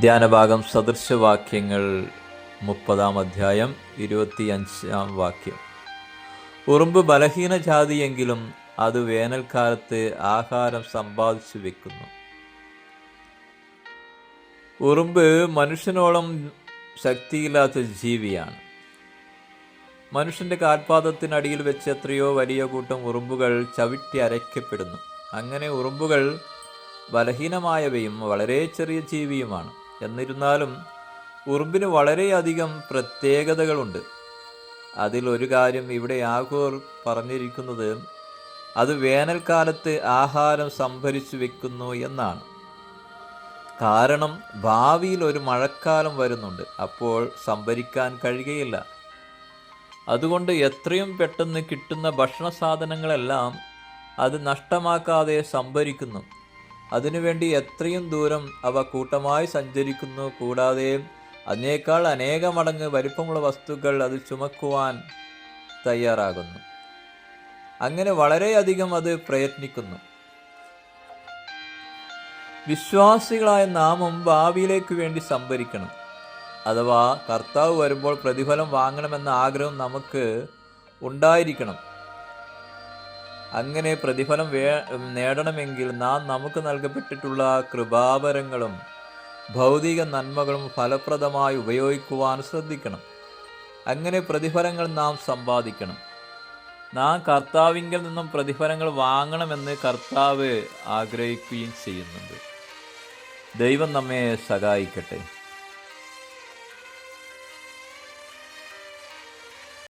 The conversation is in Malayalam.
ധ്യാനഭാഗം സദൃശവാക്യങ്ങൾ മുപ്പതാം അധ്യായം ഇരുപത്തിയഞ്ചാം വാക്യം. ഉറുമ്പ് ബലഹീന ജാതിയെങ്കിലും അത് വേനൽക്കാലത്ത് ആഹാരം സമ്പാദിച്ചു വെക്കുന്നു. ഉറുമ്പ് മനുഷ്യനോളം ശക്തിയില്ലാത്ത ജീവിയാണ്. മനുഷ്യന്റെ കാൽപാദത്തിനടിയിൽ വെച്ച് എത്രയോ വലിയ കൂട്ടം ഉറുമ്പുകൾ ചവിട്ടി അരയ്ക്കപ്പെടുന്നു. അങ്ങനെ ഉറുമ്പുകൾ ബലഹീനമായവയും വളരെ ചെറിയ ജീവിയുമാണ്. എന്നിരുന്നാലും ഉറുമ്പിന് വളരെയധികം പ്രത്യേകതകളുണ്ട്. അതിലൊരു കാര്യം ഇവിടെ ആഘോർ പറഞ്ഞിരിക്കുന്നത് അത് വേനൽക്കാലത്ത് ആഹാരം സംഭരിച്ചു വെക്കുന്നു എന്നാണ്. കാരണം ഭാവിയിൽ ഒരു മഴക്കാലം വരുന്നുണ്ട് അപ്പോൾ സംഭരിക്കാൻ കഴിയുകയില്ല. അതുകൊണ്ട് എത്രയും പെട്ടെന്ന് കിട്ടുന്ന ഭക്ഷണ സാധനങ്ങളെല്ലാം അത് നഷ്ടമാക്കാതെ സംഭരിക്കുന്നു. അതിനുവേണ്ടി എത്രയും ദൂരം അവ കൂട്ടമായി സഞ്ചരിക്കുന്നു. കൂടാതെ അതിനേക്കാൾ അനേക മടങ്ങ് വലിപ്പമുള്ള വസ്തുക്കൾ അത് ചുമക്കുവാൻ തയ്യാറാകുന്നു. അങ്ങനെ വളരെയധികം അത് പ്രയത്നിക്കുന്നു. വിശ്വാസികളായ നാമം ഭാവിയിലേക്ക് വേണ്ടി സംഭരിക്കണം. അഥവാ കർത്താവ് വരുമ്പോൾ പ്രതിഫലം വാങ്ങണമെന്ന ആഗ്രഹം നമുക്ക് ഉണ്ടായിരിക്കണം. അങ്ങനെ പ്രതിഫലം വേ നേടണമെങ്കിൽ നാം നമുക്ക് നൽകപ്പെട്ടിട്ടുള്ള കൃപാപരങ്ങളും ഭൗതിക നന്മകളും ഫലപ്രദമായി ഉപയോഗിക്കുവാൻ ശ്രദ്ധിക്കണം. അങ്ങനെ പ്രതിഫലങ്ങൾ നാം സമ്പാദിക്കണം. നാം കർത്താവിങ്കിൽ നിന്നും പ്രതിഫലങ്ങൾ വാങ്ങണമെന്ന് കർത്താവ് ആഗ്രഹിക്കുകയും ചെയ്യുന്നുണ്ട്. ദൈവം നമ്മെ സഹായിക്കട്ടെ.